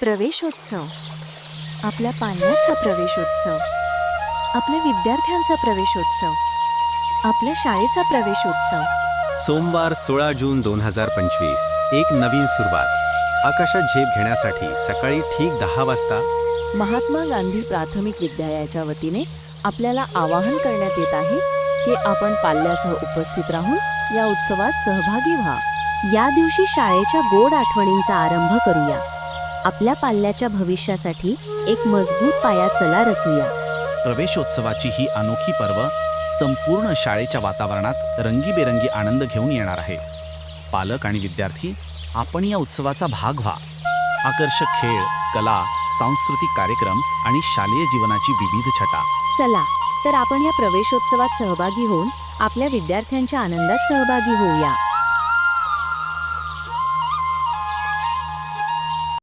प्रवेशोत्सव. आपल्या पाल्याचा प्रवेशोत्सव. आपल्या विद्यार्थ्यांचा प्रवेशोत्सव. आपल्या शाळेचा प्रवेशोत्सव. सोमवार सोळा जून दोन हजार पंचवीस. एक नवीन सुरुवात. आकाशात झेप घेण्यासाठी सकाळी ठीक दहा वाजता महात्मा गांधी प्राथमिक विद्यालयाच्या वतीने आपल्याला आवाहन करण्यात येत आहे की आपण पाल्यासह उपस्थित राहून या उत्सवात सहभागी व्हा. या दिवशी शाळेच्या गोड आठवणींचा आरंभ करूया. आपल्या पाल्याच्या भविष्यासाठी एक मजबूत पाया चला रचूया. प्रवेशोत्सवाची ही अनोखी पर्व संपूर्ण शाळेच्या वातावरणात रंगीबेरंगी आनंद घेऊन येणार आहे. पालक आणि विद्यार्थी आपण या उत्सवाचा भाग व्हा. आकर्षक खेळ कला सांस्कृतिक कार्यक्रम आणि शालेय जीवनाची विविध छटा. चला तर आपण या प्रवेशोत्सवात सहभागी होऊन आपल्या विद्यार्थ्यांच्या आनंदात सहभागी होऊया.